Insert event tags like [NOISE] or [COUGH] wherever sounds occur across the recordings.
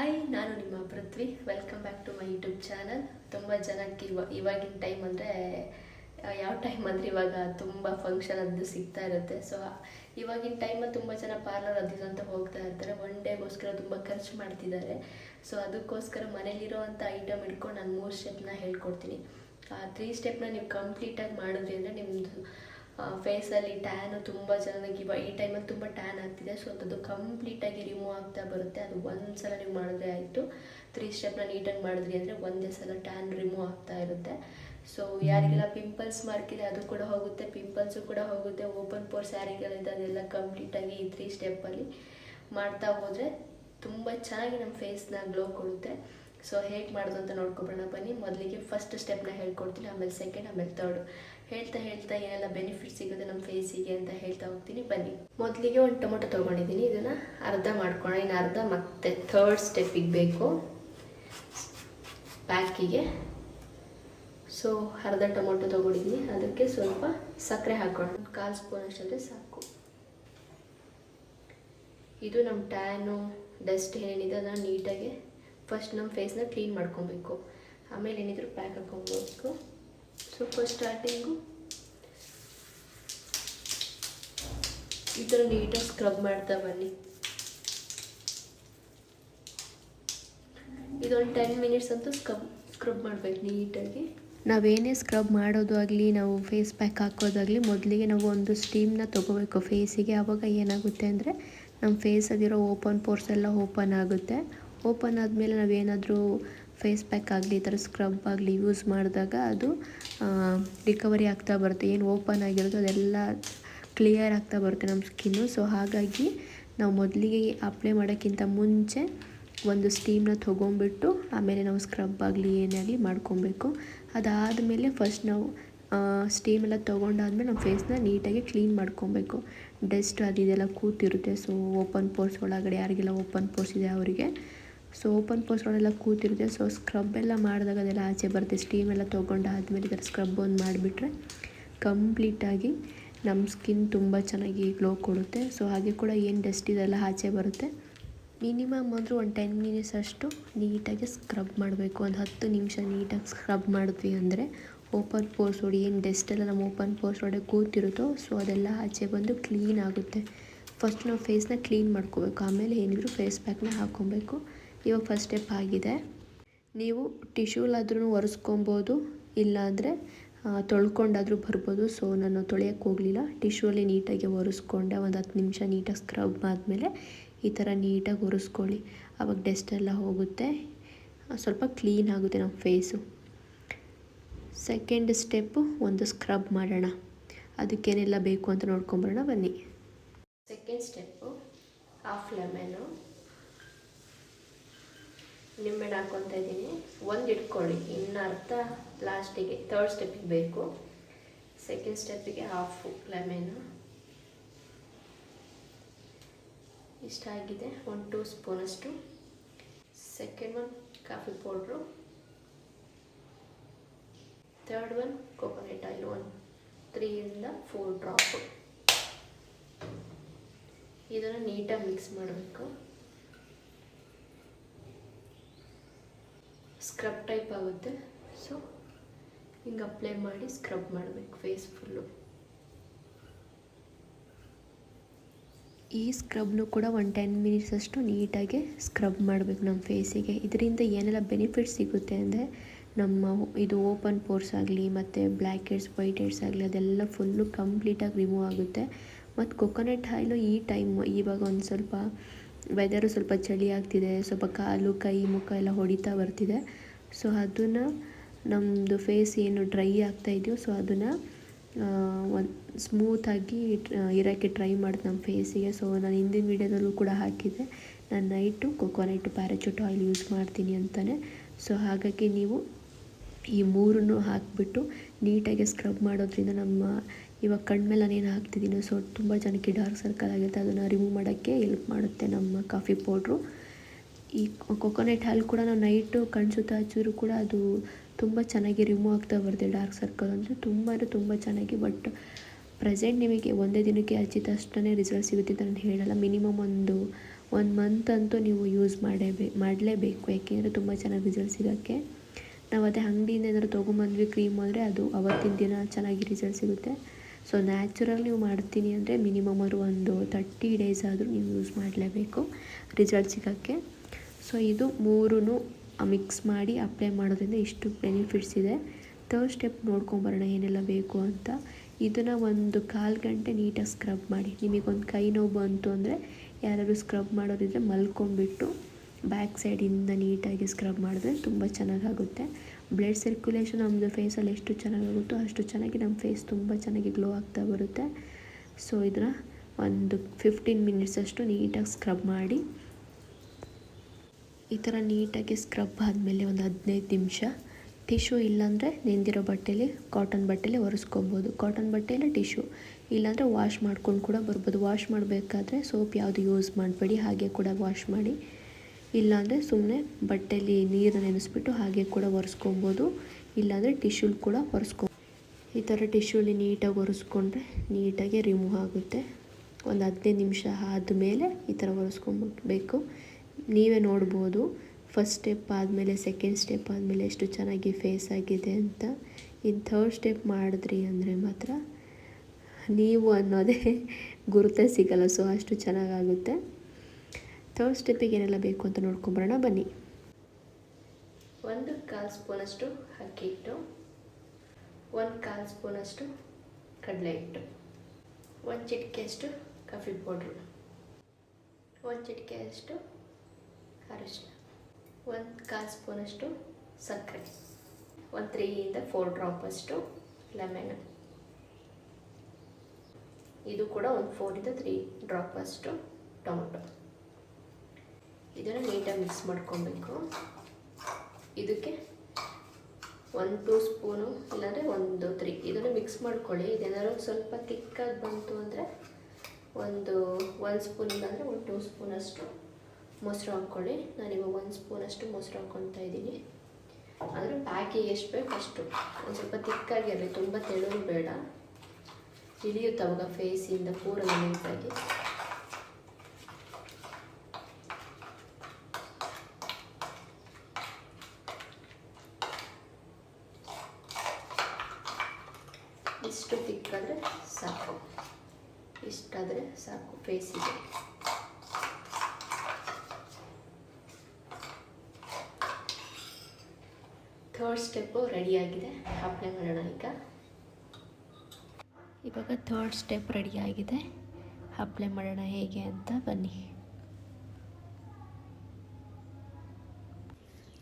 Hi ನಾನು ನಿಮ್ಮ Prithvi. Welcome back to my YouTube channel ತುಂಬ ಜನಕ್ಕೆ ಇವ, ಇವಾಗಿನ ಟೈಮ್ ಅಂದರೆ ಯಾವ ಟೈಮ್ ಅಂದರೆ ಇವಾಗ ತುಂಬ ಫಂಕ್ಷನ್ ಅದು ಸಿಗ್ತಾ ಇರುತ್ತೆ. ಸೊ ಇವಾಗಿನ ಟೈಮಲ್ಲಿ ತುಂಬ ಜನ ಪಾರ್ಲರ್ ಅದು ಅಂತ ಹೋಗ್ತಾ ಇರ್ತಾರೆ. ಒನ್ ಡೇಗೋಸ್ಕರ ತುಂಬ ಖರ್ಚು ಮಾಡ್ತಿದ್ದಾರೆ. ಸೊ ಅದಕ್ಕೋಸ್ಕರ ಮನೇಲಿರೋ ಅಂಥ ಐಟಮ್ ಇಟ್ಕೊಂಡು ನಾನು ಮೂರು ಸ್ಟೆಪ್ನ ಹೇಳ್ಕೊಡ್ತೀನಿ. ಆ ತ್ರೀ ಸ್ಟೆಪ್ನ ನೀವು ಕಂಪ್ಲೀಟಾಗಿ ಮಾಡಿದ್ರಿ ಅಂದರೆ ನಿಮ್ಮದು ಫೇಸಲ್ಲಿ ಟ್ಯಾನು ತುಂಬ ಚೆನ್ನಾಗಿ ಇವಾಗ ಈ ಟೈಮಲ್ಲಿ ತುಂಬ ಟ್ಯಾನ್ ಆಗ್ತಿದೆ. ಸೊ ಅದು ಕಂಪ್ಲೀಟಾಗಿ ರಿಮೂವ್ ಆಗ್ತಾ ಬರುತ್ತೆ. ಅದು ಒಂದು ಸಲ ನೀವು ಮಾಡಿದ್ರೆ ಆಯಿತು. ತ್ರೀ ಸ್ಟೆಪ್ನ ನೀಟಾಗಿ ಮಾಡಿದ್ರಿ ಅಂದರೆ ಒಂದೇ ಸಲ ಟ್ಯಾನ್ ರಿಮೂವ್ ಆಗ್ತಾ ಇರುತ್ತೆ. ಸೊ ಯಾರಿಗೆಲ್ಲ ಪಿಂಪಲ್ಸ್ ಮಾರ್ಕ್ ಇದೆ ಅದು ಕೂಡ ಹೋಗುತ್ತೆ. ಪಿಂಪಲ್ಸು ಕೂಡ ಹೋಗುತ್ತೆ. ಓಪನ್ ಪೋರ್ಸ್ ಯಾರಿಗೆಲ್ಲ ಅದೆಲ್ಲ ಕಂಪ್ಲೀಟಾಗಿ ಈ ತ್ರೀ ಸ್ಟೆಪ್ಪಲ್ಲಿ ಮಾಡ್ತಾ ಹೋದರೆ ತುಂಬ ಚೆನ್ನಾಗಿ ನಮ್ಮ ಫೇಸ್ನ ಗ್ಲೋ ಕೊಡುತ್ತೆ. ಸೊ ಹೇಗೆ ಮಾಡೋದು ಅಂತ ನೋಡ್ಕೊಬೋಣ ಬನ್ನಿ. ಮೊದಲಿಗೆ ಫಸ್ಟ್ ಸ್ಟೆಪ್ನ ಹೇಳ್ಕೊಡ್ತೀನಿ ಆಮೇಲೆ ಸೆಕೆಂಡ್ ಆಮೇಲೆ ತರ್ಡು ಹೇಳ್ತಾ ಹೇಳ್ತಾ ಏನೆಲ್ಲ ಬೆನಿಫಿಟ್ ಸಿಗುತ್ತೆ ನಮ್ಮ ಫೇಸಿಗೆ ಅಂತ ಹೇಳ್ತಾ ಹೋಗ್ತೀನಿ. ಬನ್ನಿ. ಮೊದಲಿಗೆ ಒಂದು ಟೊಮೊಟೊ ತೊಗೊಂಡಿದ್ದೀನಿ. ಇದನ್ನು ಅರ್ಧ ಮಾಡ್ಕೊಳ್ಳೋಣ. ಇನ್ನು ಅರ್ಧ ಮತ್ತೆ ಥರ್ಡ್ ಸ್ಟೆಪ್ಪಿಗೆ ಬೇಕು. ಪ್ಯಾಕಿಗೆ ಸೊ ಅರ್ಧ ಟೊಮೊಟೊ ತೊಗೊಂಡಿದ್ದೀನಿ. ಅದಕ್ಕೆ ಸ್ವಲ್ಪ ಸಕ್ಕರೆ ಹಾಕೋಣ ಕಾಲು ಸ್ಪೂನ್ ಅಷ್ಟಾದರೆ ಸಾಕು. ಇದು ನಮ್ಮ ಟ್ಯಾನು, ಡಸ್ಟ್ ಏನೇನಿದೆ ಅದನ್ನು ನೀಟಾಗಿ ಫಸ್ಟ್ ನಮ್ಮ ಫೇಸ್ನ ಕ್ಲೀನ್ ಮಾಡ್ಕೊಬೇಕು. ಆಮೇಲೆ ಏನಿದ್ರು ಪ್ಯಾಕ್ ಹಾಕೊಬೇಕು. ಸೊ ಫಸ್ಟ್ ಸ್ಟಾರ್ಟಿಂಗು ಈ ಥರ ನೀಟಾಗಿ ಸ್ಕ್ರಬ್ ಮಾಡ್ತಾ ಬನ್ನಿ. ಇದೊಂದು ಟೆನ್ ಮಿನಿಟ್ಸ್ ಅಂತೂ ಸ್ಕ್ರಬ್ ಸ್ಕ್ರಬ್ ಮಾಡಬೇಕು ನೀಟಾಗಿ ನಾವೇನೇ ಸ್ಕ್ರಬ್ ಮಾಡೋದು ಆಗಲಿ, ನಾವು ಫೇಸ್ ಪ್ಯಾಕ್ ಹಾಕೋದಾಗಲಿ ಮೊದಲಿಗೆ ನಾವು ಒಂದು ಸ್ಟೀಮ್ನ ತೊಗೋಬೇಕು. ಫೇಸಿಗೆ ಆವಾಗ ಏನಾಗುತ್ತೆ ಅಂದರೆ ನಮ್ಮ ಫೇಸಲ್ಲಿರೋ ಓಪನ್ ಪೋರ್ಸ್ ಎಲ್ಲ ಓಪನ್ ಆಗುತ್ತೆ. ಓಪನ್ ಆದಮೇಲೆ ನಾವೇನಾದರೂ ಫೇಸ್ ಪ್ಯಾಕ್ ಆಗಲಿ, ಈ ಥರ ಸ್ಕ್ರಬ್ ಆಗಲಿ ಯೂಸ್ ಮಾಡಿದಾಗ ಅದು ರಿಕವರಿ ಆಗ್ತಾ ಬರುತ್ತೆ. ಏನು ಓಪನ್ ಆಗಿರೋದು ಅದೆಲ್ಲ ಕ್ಲಿಯರ್ ಆಗ್ತಾ ಬರುತ್ತೆ ನಮ್ಮ ಸ್ಕಿನ್ನು ಸೊ ಹಾಗಾಗಿ ನಾವು ಮೊದಲಿಗೆ ಅಪ್ಲೈ ಮಾಡೋಕ್ಕಿಂತ ಮುಂಚೆ ಒಂದು ಸ್ಟೀಮ್ನ ತೊಗೊಂಬಿಟ್ಟು ಆಮೇಲೆ ನಾವು ಸ್ಕ್ರಬ್ ಆಗಲಿ ಏನೇ ಆಗಲಿ ಮಾಡ್ಕೊಬೇಕು. ಅದಾದಮೇಲೆ ಫಸ್ಟ್ ನಾವು ಸ್ಟೀಮ್ ಎಲ್ಲ ತೊಗೊಂಡಾದ್ಮೇಲೆ ನಮ್ಮ ಫೇಸ್ನ ನೀಟಾಗಿ ಕ್ಲೀನ್ ಮಾಡ್ಕೊಬೇಕು. ಡಸ್ಟ್ ಅದು ಇದೆಲ್ಲ ಕೂತಿರುತ್ತೆ. ಸೊ ಓಪನ್ ಪೋರ್ಸ್ ಒಳಗಡೆ ಯಾರಿಗೆಲ್ಲ ಓಪನ್ ಪೋರ್ಸ್ ಇದೆ ಅವರಿಗೆ. ಸೊ ಓಪನ್ ಪೋಸ್ಟ್ ಒಳಗೆಲ್ಲ ಕೂತಿರುತ್ತೆ. ಸೊ ಸ್ಕ್ರಬ್ ಎಲ್ಲ ಮಾಡಿದಾಗ ಅದೆಲ್ಲ ಆಚೆ ಬರುತ್ತೆ. ಸ್ಟೀಮ್ ಎಲ್ಲ ತೊಗೊಂಡಾದ್ಮೇಲೆ ಇದರ ಸ್ಕ್ರಬ್ ಒಂದು ಮಾಡಿಬಿಟ್ರೆ ಕಂಪ್ಲೀಟಾಗಿ ನಮ್ಮ ಸ್ಕಿನ್ ತುಂಬ ಚೆನ್ನಾಗಿ ಗ್ಲೋ ಕೊಡುತ್ತೆ. ಸೊ ಹಾಗೆ ಕೂಡ ಏನು ಡಸ್ಟ್ ಇದೆಲ್ಲ ಆಚೆ ಬರುತ್ತೆ. ಮಿನಿಮಮ್ ಅಂದರೂ ಒಂದು ಟೆನ್ ಮಿನಿಟ್ಸ್ ಅಷ್ಟು ನೀಟಾಗಿ ಸ್ಕ್ರಬ್ ಮಾಡಬೇಕು. ಒಂದು ಹತ್ತು ನಿಮಿಷ ನೀಟಾಗಿ ಸ್ಕ್ರಬ್ ಮಾಡಿದ್ವಿ ಅಂದರೆ ಓಪನ್ ಪೋರ್ಸ್ ಹೊಡಿ ಏನು ಡಸ್ಟ್ ನಮ್ಮ ಓಪನ್ ಪೋರ್ಸ್ ಹೊಡೆ ಕೂತಿರುತ್ತೋ ಸೊ ಅದೆಲ್ಲ ಆಚೆ ಬಂದು ಕ್ಲೀನ್ ಆಗುತ್ತೆ. ಫಸ್ಟ್ ನಾವು ಫೇಸ್ನ ಕ್ಲೀನ್ ಮಾಡ್ಕೋಬೇಕು. ಆಮೇಲೆ ಏನಿದ್ರು ಫೇಸ್ ಪ್ಯಾಕ್ನ ಹಾಕ್ಕೊಬೇಕು. ಇವಾಗ ಫಸ್ಟ್ ಸ್ಟೆಪ್ ಆಗಿದೆ. ನೀವು ಟಿಶ್ಯೂಲಾದ್ರೂ ಒರೆಸ್ಕೊಬೋದು, ಇಲ್ಲಾಂದರೆ ತೊಳ್ಕೊಂಡಾದರೂ ಬರ್ಬೋದು. ಸೊ ನಾನು ತೊಳೆಯೋಕ್ಕೆ ಹೋಗಲಿಲ್ಲ. ಟಿಶ್ಯೂಲಿ ನೀಟಾಗಿ ಒರೆಸ್ಕೊಂಡೆ, ಒಂದು ಹತ್ತು ನಿಮಿಷ ನೀಟಾಗಿ ಸ್ಕ್ರಬ್ ಆದಮೇಲೆ ಈ ಥರ ನೀಟಾಗಿ ಒರೆಸ್ಕೊಳ್ಳಿ. ಆವಾಗ ಡಸ್ಟ್ ಎಲ್ಲ ಹೋಗುತ್ತೆ. ಸ್ವಲ್ಪ ಕ್ಲೀನ್ ಆಗುತ್ತೆ ನಮ್ಮ ಫೇಸು ಸೆಕೆಂಡ್ ಸ್ಟೆಪ್ಪು ಒಂದು ಸ್ಕ್ರಬ್ ಮಾಡೋಣ. ಅದಕ್ಕೇನೆಲ್ಲ ಬೇಕು ಅಂತ ನೋಡ್ಕೊಂಬರೋಣ ಬನ್ನಿ. ಸೆಕೆಂಡ್ ಸ್ಟೆಪ್ಪು ಹಾಫ್ ಲೆಮನು ನಿಂಬೆಹಣ್ಣು ಹಾಕ್ಕೊತಾ ಇದ್ದೀನಿ. ಒಂದು ಇಟ್ಕೊಳ್ಳಿ. ಇನ್ನು ಅರ್ಧ ಲಾಸ್ಟಿಗೆ ತರ್ಡ್ ಸ್ಟೆಪ್ಪಿಗೆ ಬೇಕು. ಸೆಕೆಂಡ್ ಸ್ಟೆಪ್ಪಿಗೆ ಹಾಫು ಲೆಮೆನು ಇಷ್ಟ ಆಗಿದೆ. ಒಂದು ಟೂ ಸ್ಪೂನಷ್ಟು second one coffee powder third one coconut oil one ತ್ರೀಯಿಂದ four drop ಇದನ್ನು ನೀಟಾಗಿ ಮಿಕ್ಸ್ ಮಾಡಬೇಕು. ಸ್ಕ್ರಬ್ ಟೈಪ್ ಆಗುತ್ತೆ. ಸೊ ಹಿಂಗೆ ಅಪ್ಲೈ ಮಾಡಿ ಸ್ಕ್ರಬ್ ಮಾಡಬೇಕು ಫೇಸ್ ಫುಲ್ಲು ಈ ಸ್ಕ್ರಬ್ನು ಕೂಡ ಒಂದು ಟೆನ್ ಮಿನಿಟ್ಸ್ ಅಷ್ಟು ನೀಟಾಗಿ ಸ್ಕ್ರಬ್ ಮಾಡಬೇಕು ನಮ್ಮ ಫೇಸಿಗೆ ಇದರಿಂದ ಏನೆಲ್ಲ ಬೆನಿಫಿಟ್ ಸಿಗುತ್ತೆ ಅಂದರೆ ನಮ್ಮ ಇದು ಓಪನ್ ಪೋರ್ಸ್ ಆಗಲಿ, ಮತ್ತು ಬ್ಲ್ಯಾಕ್ ಹೆಡ್ಸ್ ವೈಟ್ ಹೆಡ್ಸ್ ಆಗಲಿ, ಅದೆಲ್ಲ ಫುಲ್ಲು ಕಂಪ್ಲೀಟಾಗಿ ರಿಮೂವ್ ಆಗುತ್ತೆ. ಮತ್ತು ಕೊಕೊನಟ್ ಆಯಿಲು ಈ ಟೈಮ್ ಇವಾಗ ಒಂದು ಸ್ವಲ್ಪ ವೆದರು ಸ್ವಲ್ಪ ಚಳಿ ಆಗ್ತಿದೆ, ಸ್ವಲ್ಪ ಕಾಲು, ಕೈ, ಮುಖ ಎಲ್ಲ ಹೊಡಿತಾ ಬರ್ತಿದೆ. ಸೊ ಅದನ್ನು ನಮ್ಮದು ಫೇಸ್ ಏನು ಡ್ರೈ ಆಗ್ತಾ ಇದೆಯೋ ಸೊ ಅದನ್ನು ಒಂದು ಸ್ಮೂತಾಗಿ ಇರೋಕ್ಕೆ ಟ್ರೈ ಮಾಡಿದೆ ನಮ್ಮ ಫೇಸಿಗೆ ಸೊ ನಾನು ಹಿಂದಿನ ವೀಡಿಯೋದಲ್ಲೂ ಕೂಡ ಹಾಕಿದ್ದೆ. ನಾನು night coconut Parachute oil use ಮಾಡ್ತೀನಿ ಅಂತಲೇ ಸೊ ಹಾಗಾಗಿ ನೀವು ಈ ಮೂರನ್ನು ಹಾಕಿಬಿಟ್ಟು ನೀಟಾಗಿ ಸ್ಕ್ರಬ್ ಮಾಡೋದ್ರಿಂದ ನಮ್ಮ, ಇವಾಗ ಕಣ್ಮೇಲೆ ನಾನೇನು ಹಾಕ್ತಿದ್ದೀನೋ ಸೊ ತುಂಬ ಜನಕ್ಕೆ ಡಾರ್ಕ್ ಸರ್ಕಲ್ ಆಗಿರುತ್ತೆ. ಅದನ್ನು ರಿಮೂವ್ ಮಾಡೋಕ್ಕೆ ಹೆಲ್ಪ್ ಮಾಡುತ್ತೆ ನಮ್ಮ ಕಾಫಿ ಪೌಡ್ರು ಈ ಕೊಕೊನೆಟ್ ಹಾಲು ಕೂಡ ನಾವು ನೈಟು ಕಣ್ಣು ಸುತ್ತ ಹಚ್ಚಿದ್ರು ಕೂಡ ಅದು ತುಂಬ ಚೆನ್ನಾಗಿ ರಿಮೂವ್ ಆಗ್ತಾ ಬರುತ್ತೆ ಡಾರ್ಕ್ ಸರ್ಕಲ್ ಅಂದರೆ ತುಂಬ ಅಂದರೆ ತುಂಬ ಚೆನ್ನಾಗಿ ಬಟ್ ಪ್ರೆಸೆಂಟ್ ನಿಮಗೆ ಒಂದೇ ದಿನಕ್ಕೆ ಹಚ್ಚಿದ ತಕ್ಷಣ ರಿಸಲ್ಟ್ ಸಿಗುತ್ತೆ ಅಂತ ನಾನು ಹೇಳಲ್ಲ. ಮಿನಿಮಮ್ ಒಂದು ಒಂದು ಮಂತ್ ಅಂತೂ ನೀವು ಯೂಸ್ ಮಾಡೇಬೇ ಮಾಡಲೇಬೇಕು. ಯಾಕೆಂದರೆ ತುಂಬ ಚೆನ್ನಾಗಿ ರಿಸಲ್ಟ್ ಸಿಗೋಕ್ಕೆ. ನಾವು ಅದೇ ಅಂಗಡಿಯಿಂದ ಏನಾದ್ರು ತೊಗೊಂಬಂದ್ವಿ ಕ್ರೀಮ್ ಅಂದರೆ ಅದು ಅವತ್ತಿನ ದಿನ ಚೆನ್ನಾಗಿ ರಿಸಲ್ಟ್ ಸಿಗುತ್ತೆ. ಸೊ ನ್ಯಾಚುರಲ್ ನೀವು ಮಾಡ್ತೀನಿ ಅಂದರೆ ಮಿನಿಮಮ್ ಅವರು ಒಂದು ತರ್ಟಿ ಡೇಸ್ ಆದರೂ ನೀವು ಯೂಸ್ ಮಾಡಲೇಬೇಕು. ರಿಸಲ್ಟ್ ಸಿಗೋಕ್ಕೆ. ಸೊ ಇದು ಮೂರೂ ಮಿಕ್ಸ್ ಮಾಡಿ ಅಪ್ಲೈ ಮಾಡೋದ್ರಿಂದ ಇಷ್ಟು ಬೆನಿಫಿಟ್ಸ್ ಇದೆ. ಥರ್ಡ್ ಸ್ಟೆಪ್ ನೋಡ್ಕೊಂಬರೋಣ ಏನೆಲ್ಲ ಬೇಕು ಅಂತ. ಇದನ್ನು ಒಂದು ಕಾಲು ಗಂಟೆ ನೀಟಾಗಿ ಸ್ಕ್ರಬ್ ಮಾಡಿ. ನಿಮಗೊಂದು ಕೈ ನೋವು ಬಂತು ಅಂದರೆ ಯಾರಾದರೂ ಸ್ಕ್ರಬ್ ಮಾಡೋದಿದ್ರೆ ಮಲ್ಕೊಂಡ್ಬಿಟ್ಟು ಬ್ಯಾಕ್ ಸೈಡಿಂದ ನೀಟಾಗಿ ಸ್ಕ್ರಬ್ ಮಾಡಿದ್ರೆ ತುಂಬ ಚೆನ್ನಾಗಾಗುತ್ತೆ. ಬ್ಲಡ್ ಸರ್ಕ್ಯುಲೇಷನ್ ನಮ್ಮದು ಫೇಸಲ್ಲಿ ಎಷ್ಟು ಚೆನ್ನಾಗಾಗುತ್ತೋ ಅಷ್ಟು ಚೆನ್ನಾಗಿ ನಮ್ಮ ಫೇಸ್ ತುಂಬ ಚೆನ್ನಾಗಿ ಗ್ಲೋ ಆಗ್ತಾ ಬರುತ್ತೆ. ಸೊ ಇದನ್ನು ಒಂದು ಫಿಫ್ಟೀನ್ ಮಿನಿಟ್ಸ್ ಅಷ್ಟು ನೀಟಾಗಿ ಸ್ಕ್ರಬ್ ಮಾಡಿ ಈ ಥರ ನೀಟಾಗಿ ಸ್ಕ್ರಬ್ ಆದಮೇಲೆ ಒಂದು ಹದಿನೈದು ನಿಮಿಷ ಟಿಶ್ಯೂ ಇಲ್ಲಾಂದರೆ ನೆಂದಿರೋ ಬಟ್ಟೆಲಿ ಕಾಟನ್ ಬಟ್ಟೆಲಿ ಒರೆಸ್ಕೊಬೋದು. ಕಾಟನ್ ಬಟ್ಟೆಲಿ ಟಿಶ್ಯೂ ಇಲ್ಲಾಂದರೆ ವಾಶ್ ಮಾಡ್ಕೊಂಡು ಕೂಡ ಬರ್ಬೋದು. ವಾಶ್ ಮಾಡಬೇಕಾದ್ರೆ ಸೋಪ್ ಯಾವುದು ಯೂಸ್ ಮಾಡಬೇಡಿ, ಹಾಗೆ ಕೂಡ ವಾಶ್ ಮಾಡಿ. ಇಲ್ಲಾಂದರೆ ಸುಮ್ಮನೆ ಬಟ್ಟೆಲಿ ನೀರು ನೆನೆಸ್ಬಿಟ್ಟು ಹಾಗೆ ಕೂಡ ಒರೆಸ್ಕೊಬೋದು. ಇಲ್ಲಾಂದರೆ ಟಿಶ್ಯೂಲ್ ಕೂಡ ಒರೆಸ್ಕೊ ಈ ಥರ ಟಿಶ್ಯೂಲಿ ನೀಟಾಗಿ ಒರೆಸ್ಕೊಂಡ್ರೆ ನೀಟಾಗಿ ರಿಮೂವ್ ಆಗುತ್ತೆ. ಒಂದು ಹದಿನೈದು ನಿಮಿಷ ಆದಮೇಲೆ ಈ ಥರ ಒರೆಸ್ಕೊಂಬಿಡ್ಬೇಕು ನೀವೇ ನೋಡ್ಬೋದು. ಫಸ್ಟ್ ಸ್ಟೆಪ್ ಆದಮೇಲೆ ಸೆಕೆಂಡ್ ಸ್ಟೆಪ್ ಆದಮೇಲೆ ಎಷ್ಟು ಚೆನ್ನಾಗಿ ಫೇಸ್ ಆಗಿದೆ ಅಂತ. ಇನ್ನು ಥರ್ಡ್ ಸ್ಟೆಪ್ ಮಾಡಿದ್ರಿ ಅಂದರೆ ಮಾತ್ರ ನೀವು ಅನ್ನೋದೇ [LAUGHS] ಗುರುತೇ ಸಿಗಲ್ಲ. ಸೊ ಅಷ್ಟು ಚೆನ್ನಾಗಾಗುತ್ತೆ. ಥರ್ಡ್ ಸ್ಟೆಪ್ಪಿಗೆ ಏನೆಲ್ಲ ಬೇಕು ಅಂತ ನೋಡ್ಕೊಂಬರೋಣ. ಬನ್ನಿ. ಒಂದು ಕಾಲು ಸ್ಪೂನಷ್ಟು ಅಕ್ಕಿ ಇಟ್ಟು ಒಂದು ಕಾಲು ಸ್ಪೂನಷ್ಟು ಕಡಲೆ ಹಿಟ್ಟು. ಒಂದು ಚಿಟಿಕೆಯಷ್ಟು ಕಾಫಿ ಪೌಡ್ರು ಒಂದು ಚಿಟಿಕೆಯಷ್ಟು ಅರಿಶಿನ ಒಂದು ಕಾಲು ಸ್ಪೂನಷ್ಟು ಸಕ್ಕರೆ. ಒಂದು ತ್ರೀಯಿಂದ ಫೋರ್ ಡ್ರಾಪಷ್ಟು ಲೆಮನ್. ಇದು ಕೂಡ ಒಂದು ಫೋರಿಂದ ತ್ರೀ ಡ್ರಾಪಷ್ಟು ಟೊಮೊಟೊ. ಇದನ್ನು ನೀಟಾಗಿ ಮಿಕ್ಸ್ ಮಾಡ್ಕೊಬೇಕು. ಇದಕ್ಕೆ ಒಂದು ಟೂ ಸ್ಪೂನು ಇಲ್ಲಾಂದರೆ ಒಂದು ತ್ರೀ. ಇದನ್ನು ಮಿಕ್ಸ್ ಮಾಡ್ಕೊಳ್ಳಿ. ಇದೇನಾದ್ರು ಸ್ವಲ್ಪ ತಿಕ್ಕಾಗಿ ಬಂತು ಅಂದರೆ ಒಂದು ಒಂದು ಸ್ಪೂನ್ ಇಲ್ಲಾಂದರೆ ಒಂದು ಟೂ ಸ್ಪೂನಷ್ಟು ಮೊಸರು ಹಾಕ್ಕೊಳ್ಳಿ. ನಾನಿವಾಗ ಒಂದು ಸ್ಪೂನಷ್ಟು ಮೊಸರು ಹಾಕ್ಕೊತಾ ಇದ್ದೀನಿ. ಅಂದರೆ ಪ್ಯಾಕಿಗೆ ಎಷ್ಟು ಬೇಕು ಅಷ್ಟು. ಒಂದು ಸ್ವಲ್ಪ ತಿಕ್ಕಾಗಿರಲಿ, ತುಂಬ ತೆಳು ಬೇಡ. ಇಳಿಯುತ್ತವಾಗ ಫೇಸಿಂದ ಪೂರ ನೀಟಾಗಿ ಇಷ್ಟು ತಿಕ್ಕಾದರೆ ಸಾಕು ಇಷ್ಟಾದರೆ ಸಾಕು ಫೇಸಿಗೆ ಥರ್ಡ್ ಸ್ಟೆಪ್ಪು ರೆಡಿಯಾಗಿದೆ ಅಪ್ಲೈ ಮಾಡೋಣ ಈಗ. ಇವಾಗ ಥರ್ಡ್ ಸ್ಟೆಪ್ ರೆಡಿಯಾಗಿದೆ ಅಪ್ಲೈ ಮಾಡೋಣ ಹೇಗೆ ಅಂತ ಬನ್ನಿ.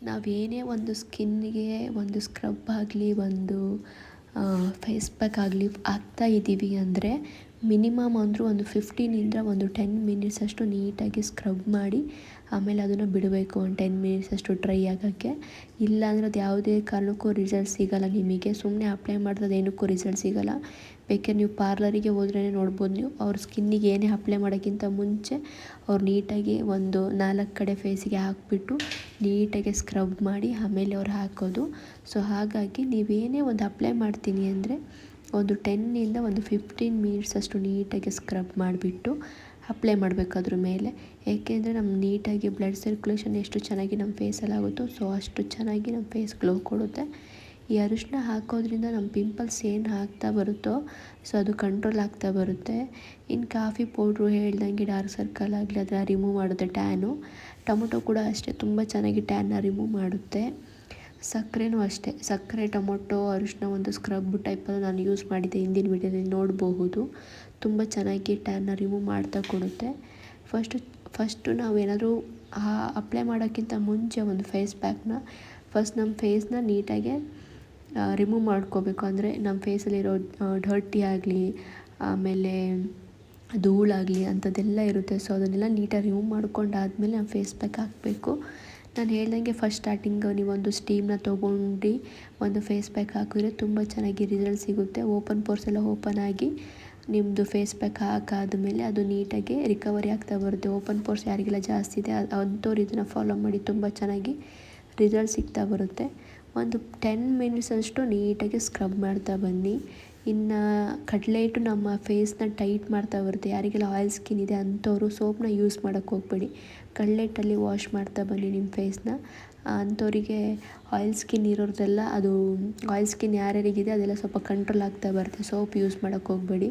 ನಾವೇನೇ ಒಂದು ಸ್ಕಿನ್ನಿಗೆ ಒಂದು ಸ್ಕ್ರಬ್ ಆಗಲಿ, ಒಂದು ಫೇಸ್ ಪ್ಯಾಕ್ ಆಗಲಿ ಹಾಕ್ತಾ ಇದ್ದೀವಿ ಅಂದರೆ ಮಿನಿಮಮ್ ಅಂದರೂ ಒಂದು ಫಿಫ್ಟೀನಿಂದ ಒಂದು ಟೆನ್ ಮಿನಿಟ್ಸ್ ಅಷ್ಟು ನೀಟಾಗಿ ಸ್ಕ್ರಬ್ ಮಾಡಿ, ಆಮೇಲೆ ಅದನ್ನು ಬಿಡಬೇಕು, ಒಂದು ಟೆನ್ ಮಿನಿಟ್ಸ್ ಅಷ್ಟು ಡ್ರೈ ಆಗೋಕ್ಕೆ. ಇಲ್ಲಾಂದರೆ ಅದು ಯಾವುದೇ ಕಾರಣಕ್ಕೂ ರಿಸಲ್ಟ್ ಸಿಗೋಲ್ಲ ನಿಮಗೆ. ಸುಮ್ಮನೆ ಅಪ್ಲೈ ಮಾಡಿದ್ರೆ ಏನಕ್ಕೂ ರಿಸಲ್ಟ್ ಸಿಗೋಲ್ಲ. ಬೇಕಾದ್ರೆ ನೀವು ಪಾರ್ಲರಿಗೆ ಹೋದ್ರೇ ನೋಡ್ಬೋದು ನೀವು. ಅವ್ರ ಸ್ಕಿನ್ನಿಗೆ ಏನೇ ಅಪ್ಲೈ ಮಾಡೋಕ್ಕಿಂತ ಮುಂಚೆ ಅವ್ರು ನೀಟಾಗಿ ಒಂದು ನಾಲ್ಕು ಕಡೆ ಫೇಸಿಗೆ ಹಾಕಿಬಿಟ್ಟು ನೀಟಾಗಿ ಸ್ಕ್ರಬ್ ಮಾಡಿ ಆಮೇಲೆ ಅವ್ರು ಹಾಕೋದು. ಸೊ ಹಾಗಾಗಿ ನೀವೇನೇ ಒಂದು ಅಪ್ಲೈ ಮಾಡ್ತೀನಿ ಅಂದರೆ ಒಂದು ಟೆನ್ನಿಂದ ಒಂದು ಫಿಫ್ಟೀನ್ ಮಿನಿಟ್ಸ್ ಅಷ್ಟು ನೀಟಾಗಿ ಸ್ಕ್ರಬ್ ಮಾಡಿಬಿಟ್ಟು ಅಪ್ಲೈ ಮಾಡಬೇಕು ಅದ್ರ ಮೇಲೆ. ಏಕೆಂದರೆ ನಮ್ಮ ನೀಟಾಗಿ ಬ್ಲಡ್ ಸರ್ಕ್ಯುಲೇಷನ್ ಎಷ್ಟು ಚೆನ್ನಾಗಿ ನಮ್ಮ ಫೇಸಲ್ಲಿ ಆಗುತ್ತೋ ಸೊ ಅಷ್ಟು ಚೆನ್ನಾಗಿ ನಮ್ಮ ಫೇಸ್ ಗ್ಲೋ ಕೊಡುತ್ತೆ. ಈ ಅರಿಶಿನ ಹಾಕೋದ್ರಿಂದ ನಮ್ಮ ಪಿಂಪಲ್ಸ್ ಏನು ಆಗ್ತಾ ಬರುತ್ತೋ ಸೊ ಅದು ಕಂಟ್ರೋಲ್ ಆಗ್ತಾ ಬರುತ್ತೆ. ಇನ್ನು ಕಾಫಿ ಪೌಡ್ರು ಹೇಳ್ದಂಗೆ ಡಾರ್ಕ್ ಸರ್ಕಲ್ ಆಗಲಿ, ಅದನ್ನ ರಿಮೂವ್ ಮಾಡುತ್ತೆ ಟ್ಯಾನು ಟೊಮೊಟೊ ಕೂಡ ಅಷ್ಟೇ, ತುಂಬ ಚೆನ್ನಾಗಿ ಟ್ಯಾನ್ನ ರಿಮೂವ್ ಮಾಡುತ್ತೆ. ಸಕ್ಕರೆನೂ ಅಷ್ಟೇ, ಸಕ್ಕರೆ, ಟೊಮೊಟೊ ಅರಿಶಿನ ಒಂದು ಸ್ಕ್ರಬ್ ಟೈಪಲ್ಲಿ ನಾನು ಯೂಸ್ ಮಾಡಿದ್ದೆ ಹಿಂದಿನ ವೀಡಿಯೋದಲ್ಲಿ ನೋಡಬಹುದು ತುಂಬ ಚೆನ್ನಾಗಿ ಟ್ಯಾನ್ನ ರಿಮೂವ್ ಮಾಡ್ತಾ ಕೊಡುತ್ತೆ. ಫಸ್ಟು ಫಸ್ಟು ನಾವೇನಾದರೂ ಅಪ್ಲೈ ಮಾಡೋಕ್ಕಿಂತ ಮುಂಚೆ ಒಂದು ಫೇಸ್ ಪ್ಯಾಕ್ನ ಫಸ್ಟ್ ನಮ್ಮ ಫೇಸ್ನ ನೀಟಾಗೆ ರಿಮೂವ್ ಮಾಡ್ಕೋಬೇಕು ಅಂದರೆ ನಮ್ಮ ಫೇಸಲ್ಲಿರೋ ಡರ್ಟಿ ಆಗಲಿ, ಆಮೇಲೆ ಧೂಳಾಗಲಿ ಅಂಥದ್ದೆಲ್ಲ ಇರುತ್ತೆ. ಸೊ ಅದನ್ನೆಲ್ಲ ನೀಟಾಗಿ ರಿಮೂವ್ ಮಾಡ್ಕೊಂಡಾದ್ಮೇಲೆ ನಮ್ಮ ಫೇಸ್ ಪ್ಯಾಕ್ ಹಾಕಬೇಕು. ನಾನು ಹೇಳ್ದಂಗೆ ಫಸ್ಟ್ ಸ್ಟಾರ್ಟಿಂಗ್ ನೀವೊಂದು ಸ್ಟೀಮ್ನ ತೊಗೊಂಡು ಒಂದು ಫೇಸ್ ಪ್ಯಾಕ್ ಹಾಕಿದ್ರೆ ತುಂಬ ಚೆನ್ನಾಗಿ ರಿಸಲ್ಟ್ ಸಿಗುತ್ತೆ. ಓಪನ್ ಪೋರ್ಸ್ ಎಲ್ಲ ಓಪನ್ ಆಗಿ ನಿಮ್ಮದು ಫೇಸ್ ಪ್ಯಾಕ್ ಹಾಕಾದ್ಮೇಲೆ ಅದು ನೀಟಾಗಿ ರಿಕವರಿ ಆಗ್ತಾ ಬರುತ್ತೆ. ಓಪನ್ ಪೋರ್ಸ್ ಯಾರಿಗೆಲ್ಲ ಜಾಸ್ತಿ ಇದೆ ಅಂಥವ್ರು ಇದನ್ನು ಫಾಲೋ ಮಾಡಿ ತುಂಬ ಚೆನ್ನಾಗಿ ರಿಸಲ್ಟ್ ಸಿಗ್ತಾ ಬರುತ್ತೆ. ಒಂದು ಟೆನ್ ಮಿನಿಟ್ಸ್ ಅಷ್ಟು ನೀಟಾಗಿ ಸ್ಕ್ರಬ್ ಮಾಡ್ತಾ ಬನ್ನಿ. ಇನ್ನು ಕಡಲೆ ಹಿಟ್ಟು ನಮ್ಮ ಫೇಸ್ನ ಟೈಟ್ ಮಾಡ್ತಾ ಬರುತ್ತೆ. ಯಾರಿಗೆಲ್ಲ ಆಯಿಲ್ ಸ್ಕಿನ್ ಇದೆ ಅಂಥವರು ಸೋಪ್ನ ಯೂಸ್ ಮಾಡೋಕ್ಕೆ ಹೋಗ್ಬೇಡಿ. ಕಡಲೆ ಹಿಟ್ಟಲ್ಲಿ ವಾಶ್ ಮಾಡ್ತಾ ಬನ್ನಿ ನಿಮ್ಮ ಫೇಸ್ನ ಅಂಥವರಿಗೆ ಆಯಿಲ್ ಸ್ಕಿನ್ ಇರೋರ್ದೆಲ್ಲ ಅದು ಆಯಿಲ್ ಸ್ಕಿನ್ ಯಾರ್ಯಾರಿಗಿದೆ ಅದೆಲ್ಲ ಸ್ವಲ್ಪ ಕಂಟ್ರೋಲ್ ಆಗ್ತಾ ಬರುತ್ತೆ. ಸೋಪ್ ಯೂಸ್ ಮಾಡೋಕ್ಕೆ ಹೋಗಬೇಡಿ.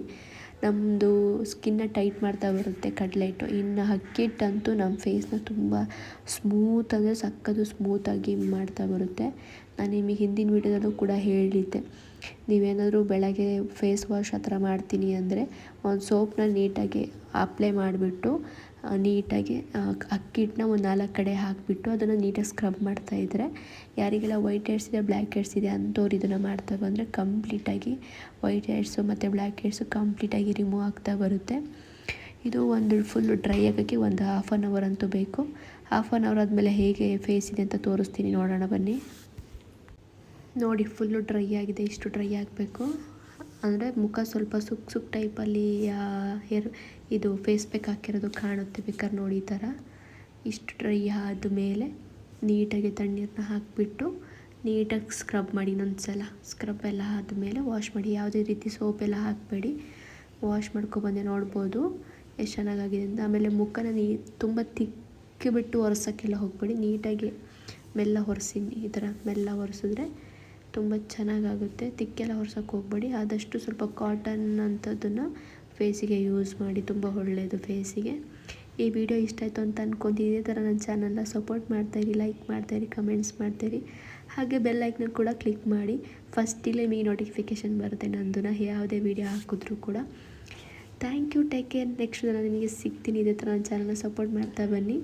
ನಮ್ಮದು ಸ್ಕಿನ್ನ ಟೈಟ್ ಮಾಡ್ತಾ ಬರುತ್ತೆ ಕಡಲೆ ಹಿಟ್ಟು. ಇನ್ನು ಅಕ್ಕಿ ಹಿಟ್ಟಂತೂ ನಮ್ಮ ಫೇಸ್ನ ತುಂಬ ಸ್ಮೂತ್ ಅಂದರೆ ಸಕ್ಕದು ಸ್ಮೂತಾಗಿ ಮಾಡ್ತಾ ಬರುತ್ತೆ. ನಾನು ನಿಮಗೆ ಹಿಂದಿನ ವೀಡಿಯೋದಲ್ಲೂ ಕೂಡ ಹೇಳಿದ್ದೆ. ನೀವೇನಾದರೂ ಬೆಳಗ್ಗೆ ಫೇಸ್ ವಾಶ್ ಆ ಥರ ಮಾಡ್ತೀನಿ ಅಂದರೆ ಒಂದು ಸೋಪ್ನ ನೀಟಾಗಿ ಅಪ್ಲೈ ಮಾಡಿಬಿಟ್ಟು ನೀಟಾಗಿ ಅಕ್ಕಿ ಹಿಟ್ಟನ್ನ ಒಂದು ನಾಲ್ಕು ಕಡೆ ಹಾಕಿಬಿಟ್ಟು ಅದನ್ನು ನೀಟಾಗಿ ಸ್ಕ್ರಬ್ ಮಾಡ್ತಾ ಇದ್ದರೆ ಯಾರಿಗೆಲ್ಲ ವೈಟ್ ಹೇರ್ಸ್ ಇದೆ ಬ್ಲ್ಯಾಕ್ ಹೇರ್ಸ್ ಇದೆ ಅಂಥವ್ರು ಇದನ್ನು ಮಾಡ್ತಾ ಬಂದರೆ ಕಂಪ್ಲೀಟಾಗಿ ವೈಟ್ ಹೇರ್ಸು ಮತ್ತು ಬ್ಲ್ಯಾಕ್ ಹೇರ್ಸು ಕಂಪ್ಲೀಟಾಗಿ ರಿಮೂವ್ ಆಗ್ತಾ ಬರುತ್ತೆ. ಇದು ಒಂದು ಫುಲ್ ಡ್ರೈ ಆಗೋಕ್ಕೆ ಒಂದು ಹಾಫ್ ಆನ್ ಅವರ್ ಅಂತೂ ಬೇಕು. ಹಾಫ್ ಆನ್ ಅವರ್ ಆದಮೇಲೆ ಹೇಗೆ ಫೇಸ್ ಇದೆ ಅಂತ ತೋರಿಸ್ತೀನಿ, ನೋಡೋಣ ಬನ್ನಿ. ನೋಡಿ ಫುಲ್ಲು ಡ್ರೈ ಆಗಿದೆ, ಇಷ್ಟು ಡ್ರೈ ಆಗಬೇಕು. ಅಂದರೆ ಮುಖ ಸ್ವಲ್ಪ ಸುಕ್ ಸುಕ್ ಟೈಪಲ್ಲಿ ಹೇರ್ ಇದು ಫೇಸ್ ಪ್ಯಾಕ್ ಹಾಕಿರೋದು ಕಾಣುತ್ತೆ ಬೇಕಾದ್ರೆ ನೋಡಿ ಈ ಥರ ಇಷ್ಟು ಡ್ರೈ ಆದಮೇಲೆ ನೀಟಾಗಿ ತಣ್ಣೀರನ್ನ ಹಾಕಿಬಿಟ್ಟು ನೀಟಾಗಿ ಸ್ಕ್ರಬ್ ಮಾಡಿ ಇನ್ನೊಂದು ಸಲ ಸ್ಕ್ರಬ್ ಎಲ್ಲ ಆದಮೇಲೆ ವಾಶ್ ಮಾಡಿ, ಯಾವುದೇ ರೀತಿ ಸೋಪ್ ಎಲ್ಲ ಹಾಕಬೇಡಿ. ವಾಶ್ ಮಾಡ್ಕೊಬಂದೆ ನೋಡ್ಬೋದು ಎಷ್ಟು ಚೆನ್ನಾಗಾಗಿದೆ ಅಂತ. ಆಮೇಲೆ ಮುಖನ ನೀ, ತುಂಬ ತಿಕ್ಕಿಬಿಟ್ಟು ಒರೆಸೋಕ್ಕೆಲ್ಲ ಹೋಗಬೇಡಿ. ನೀಟಾಗಿ ಮೆಲ್ಲ ಒರೆಸಿ ಈ ಥರ ಮೆಲ್ಲ ಒರೆಸಿದ್ರೆ ತುಂಬ ಚೆನ್ನಾಗಾಗುತ್ತೆ. ತಿಕ್ಕೆಲ್ಲ ಒರ್ಸೋಕ್ಕೆ ಹೋಗಬೇಡಿ. ಆದಷ್ಟು ಸ್ವಲ್ಪ ಕಾಟನ್ ಅಂಥದ್ದನ್ನು ಫೇಸಿಗೆ ಯೂಸ್ ಮಾಡಿ, ತುಂಬ ಒಳ್ಳೆಯದು ಫೇಸಿಗೆ ಈ ವಿಡಿಯೋ ಇಷ್ಟ ಆಯಿತು ಅಂತ ಅಂದ್ಕೊಂತೀನಿ ಇದೇ ಥರ ನನ್ನ ಚಾನಲ್ನ ಸಪೋರ್ಟ್ ಮಾಡ್ತಾಯಿರಿ ಲೈಕ್ ಮಾಡ್ತಾಯಿರಿ ಕಮೆಂಟ್ಸ್ ಮಾಡ್ತಾಯಿರಿ ಹಾಗೆ ಬೆಲ್ ಐಕ್ನ ಕೂಡ ಕ್ಲಿಕ್ ಮಾಡಿ. ಫಸ್ಟಿಲ್ಲೇ ನಿಮಗೆ ನೋಟಿಫಿಕೇಷನ್ ಬರುತ್ತೆ ನಂದು. ನಾ ಯಾವುದೇ ವಿಡಿಯೋ ಹಾಕಿದ್ರೂ ಕೂಡ. Thank you take care next ನಾನು ನಿಮಗೆ ಸಿಗ್ತೀನಿ. ಇದೇ ಥರ ನನ್ನ ಚಾನಲ್ನ ಸಪೋರ್ಟ್ ಮಾಡ್ತಾ ಬನ್ನಿ.